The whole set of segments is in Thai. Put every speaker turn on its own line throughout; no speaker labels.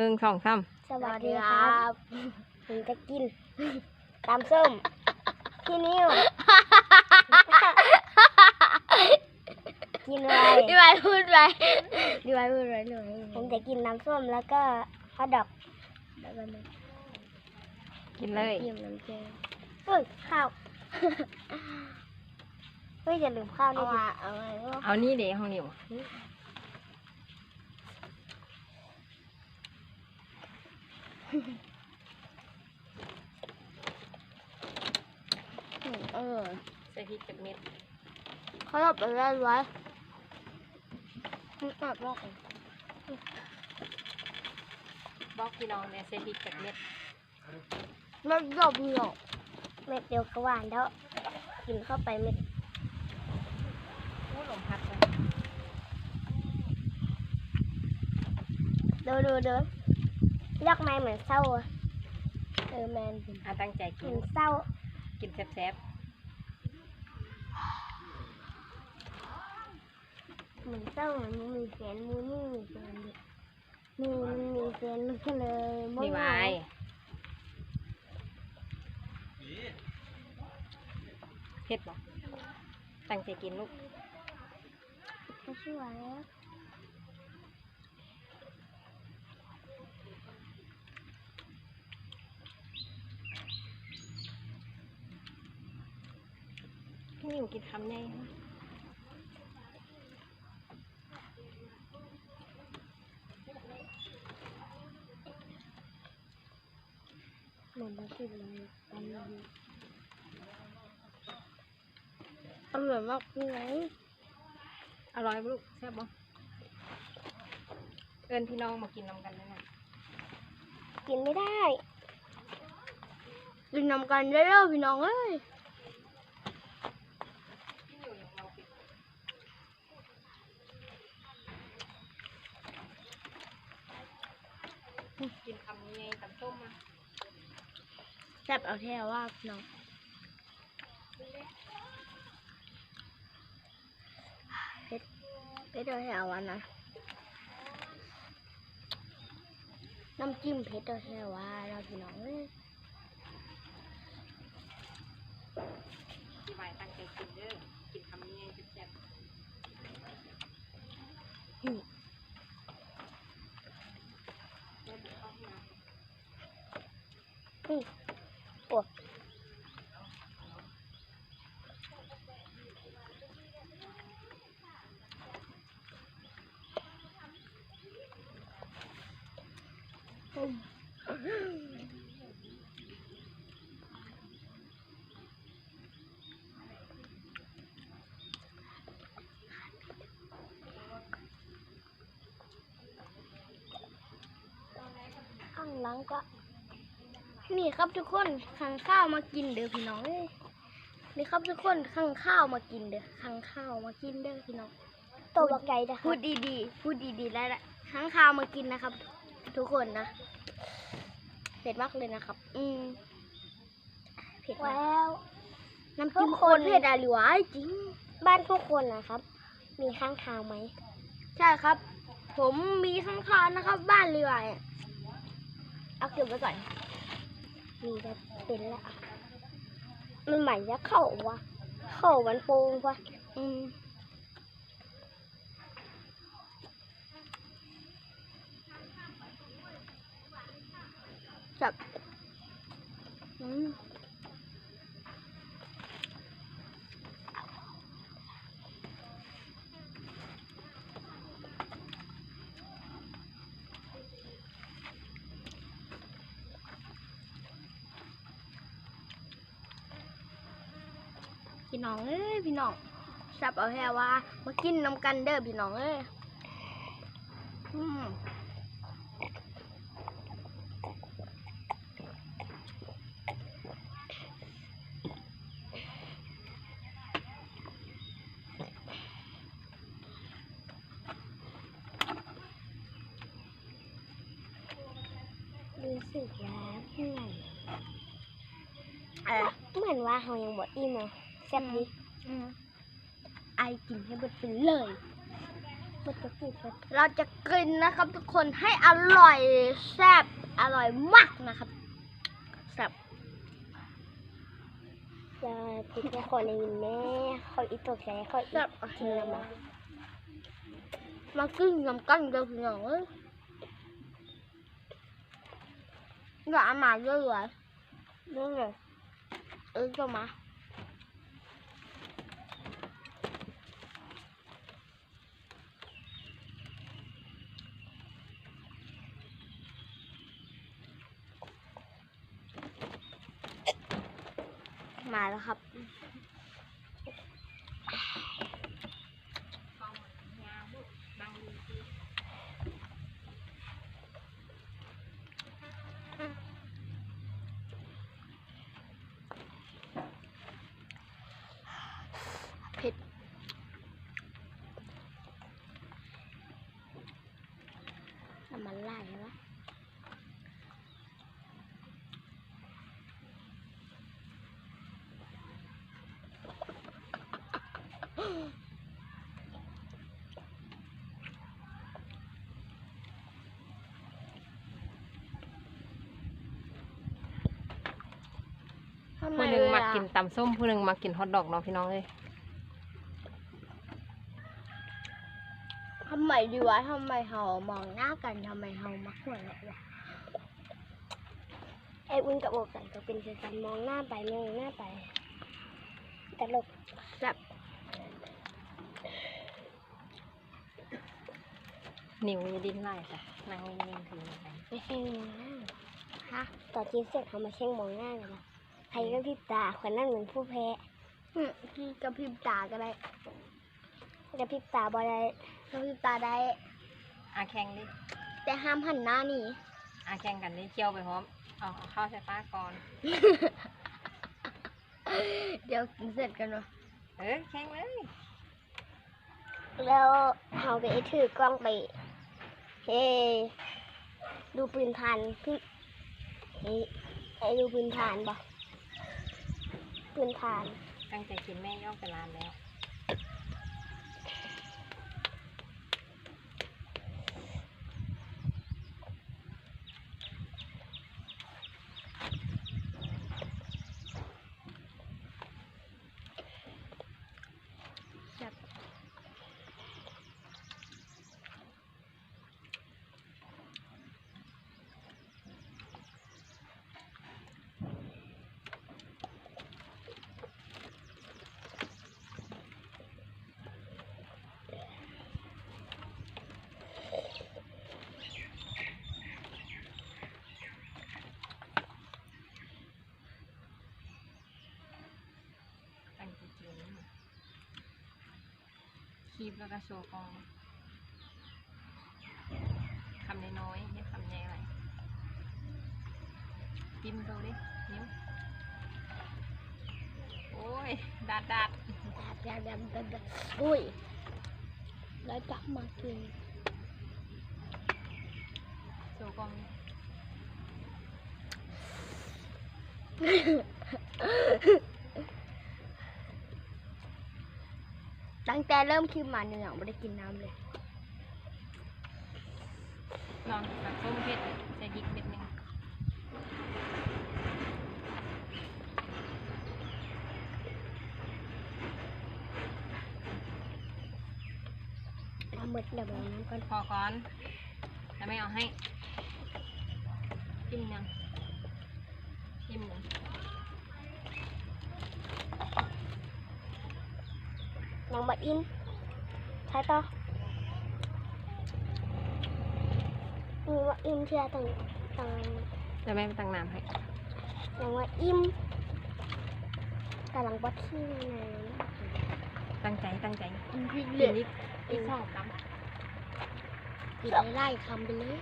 หนึ่งสองสาม
สวัสดีครับผมจะกินตำส้มพี่นิวกินอะไร
พี่ไม้พูดไปพี่ไม้พูดไปหน่อย
ผมจะกินน้ำส้มแล้วก็ฮอทดอก
แล้วก็น้
กินเลยำ
จิ้มน้ำเจล
เฮ้ยข้าวเฮ้ยอย่าลืมข้าว
เอา
นี่ดิ
มาเอามาก็
เอานี่เดี๋ยวห้องนิว
เออ
ใส่พริกกับเม็ด
เขาหลับไปได้ไว้ไม่ตัดหรอก
บอกพี่น้องเนี่ยใส่พริกกับเม็ด
ไม่ยอมหรอก
เม็ดเดียวก็หวานแล้วกินเข้าไปเม็ด
พูดลมพัดเลย
เดูดูเดู ยอกไม้เหมือนเศร้าอะ
เออแมน
อะตั้งใจ
เห
กิ
มื
น
อนเศร้า
กินแซ่บ
เหมือนเศร้าเหมือนมึงมีแฟนมือนี่มีแฟนดิมือมันมีแฟนมันก็เลย
ๆ
บ่
นี่
เห
ไว้
งา
เผ็ดบ่ตั้งใจกินลูก
ไม่ช่วย แล้ว
พี่นิวกินคำใหญ่ะ
หมือนเราคิดเลยตอนนี้
อร่อยมากพี่ไม้
อร่อยลูกแซ่บบ่เอิญพี่น้องมากินนำกันเลยนะ
กินไม่ได้
กินนำกันได้แล้วพี่น้องเอ้ย
พี่นิวยังเราปิดกินคำใหญ่ๆตำส้มมา
แซ่บ เอาแท้ว่าพี่น้องเพชรเพชรเอาแท้วันนะน้ำจิ้มเพชรเอาแท้ว่าเราพี่น้องเอ้ย
พี่ไว้ตั้งใจกินเด้อกินคำใหญ่ๆแซ่บๆแล้วเดี๋ยวเข้าห้องน้ำ
อืม หลังก็
นี่ครับทุกคนขังข้าวมากินเด้อพี่น้องเอ้ยนี่ครับทุกคนขังข้าวมากินเด้อขังข้าวมากินเด้อพี่น้อง
ตัวบักไก่นะค
พู
รั
ด
บ
ดีๆ พูดดีๆแล้วแหละข้างข้าวมากินนะครับ ทุกคนนะเผ็ดมากเลยนะครับ อืมเผ็ดมาก
แล้ว
น้ำจิ้ม
ทุก
โค
คน
ตรเผ็ดอะหรือวะจริง
บ้านทุกคนนะครับ มีข้างคาวไหม
ใช่ครับ ผมมีข้างคาวนะครับ บ้านเรืออะ เอาเก็บไว้ก่อน
มีแต่เป็นละอะมันใหม่จะเข้าวะเข้ามันโปงวะ
อืมจับอืม พี่น้องเอ้ยพี่น้องสับเอาแค่ว่ามากินน้ำกันเด้อพี่น้องเอ้ยอืม
รู้สึกแล้วเหนื่อยเหมือนว่าเขายังบดอิ่มอะ แซ่บดิ
อืมไอกินให้เบิดไปเลย
มันจะกินกัน
เราจะกินนะครับ ทุกคนให้อร่อยแซ่บอร่อยมากนะครับแซ่บ
จะกินแค่คนในแม่เขาอีตกใจเขาอี
แซ่บ
กินแล้วมา
มากินน้ำกันเดี๋ยวพี่น้องเอ้ยอย่าเอามาเยอะเลย
เรื่องเลย
เออจะมา มาแล้วครับเผ็ดน้ำมันไหลวะทำไม
ผู้หนึ่ง
เว
มา
ลา
กินตำส้มผู้หนึ่งมากินฮอทดอกเนาะพี่น้องเอ้ย
ทำไมดีวะทำไมเขามองหน้ากันทำไมเขามักหัวเราะวะ
ไอ้อุ้นกับโอบกันก็เป็นคือการมองหน้าไปมองหน้าไปตลก
แซ่บ
นิ้วจะดิ้นไล่จ้ะนั่งนิ่งๆถือไป
ไม่ใช่มองหน้า
ฮะ
ต่อจีนเสร็จเขามาเช่งมองหน้าเลยนะ ใครก็พริบตาคนนั้นเหมือนผู้แพ้
อืมพี่กระพริบตาก็ได้
จะพริบตาบ่ได้
กระพริบตาได้
อาแข่งดิ
แต่ห้ามหันหน้าหนี
อาแข่งกันดิเคี่ยวไปพร้อมเอาเอาข้าวใส่ป้าก่อน
เดี๋ยวกินเสร็จกันวะ
เออแข่งเลย
แล้วเขาก็ไอ้ถือกล้องไป เฮ้ดูปืนพันพี่เฮ้ไอ้ดูปืนผ่านบ่ ปืนผ่าน
ตั้งใจกินแม่ย่องไปร้านแล้ว คีบแล้วก็โชว์กล้องคำน้อยๆอย่าคำใหญ่ไรกินดูดินิ้วโอ้ยดาดดาด
ดาดดาดดาดดาอุ้ยแล้วจับมากิน
โชว์กล้องดิ
ตั้งแต่เริ่มคลิปมาเนี่ยยังไม่ได้กินน้ำเลย
ลองแบบส้มเผ็ดใส่พริกเม็ดหนึง
เอาหมดเดี๋ยวบอกน้ำก่อน
พอก่อนแล้วไม่เอาให้จิ้มยังจิ้มยัง
น้องบัดอิน ใช่ต่อมีว่าอิมเชื่อต่างต่าง
จะไม่ไปตั้งน้ำให้
น้องว่าอิมกำลังบัดที่ใน
ตั้งใจตั้งใจ
กินพริกเห
กิ
ลื
น
อง
นิดอีกสองกรัม
กินไล่ๆคำไปเลย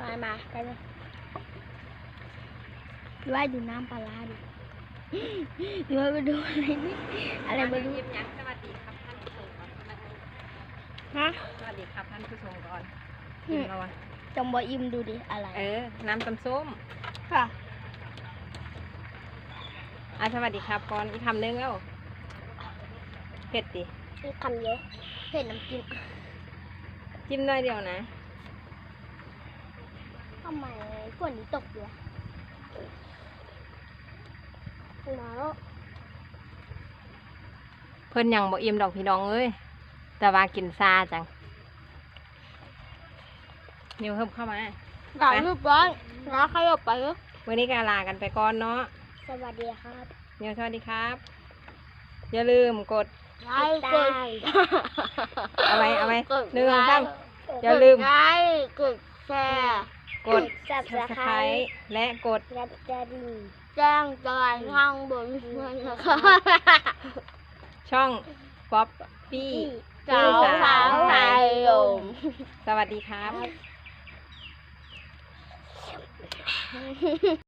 เดี๋ยวไอ้มาไปเลยดูไอ้ดูน้ำปลาร้าดิดูไอ้ไปดูอะไรนี่อะไรไม่รู้
ยิ้มยังสวัสดีครับท่านผู้ชมครับ
ฮะ
สวัสดีครับท่านผู้ชมก่อน
อื
กิน
ม
แล้ววะ
จงบออิ่มดูดิอะไร
เออ น้ำตำส้ม
ค่ะ
อะสวัสดีครับก่อนอีกคำนึงแล้วเผ็ดดิ
มีคำเยอะ
เผ็ดน้ำจิ้ม
จิ้มหน้อยเดียวนะ
ทำไมฝนนี้ตกอยู่อะ
แล้ว
เพิ่นยังบ่อิ่มดอกพี่น้องเอ้ยแต่ว่ากินซาจังนิวเพิ่มเข้ามา
ด่ารูปร้อยนะใครออกไปเหรอ
วันนี้ก็ลากันไปก่อนเนาะ
สวัสดีครับ
นิวสวัสดีครับ อย่าลืมกด
ไลค์กด
เอาไว้เอาไว้
กด
หนึ่ง
ไล
สาม
ค์
อย่าลืม
กดไลค์กดแชร์
กด
จับสะไคร้
subscribe และกด
และจะดิ่ง
แจ้งเตือนทางบนเพื่อนนะคะ
ช่องป๊อปปี้
สาวสาวไทยลม
สวัสดีครับ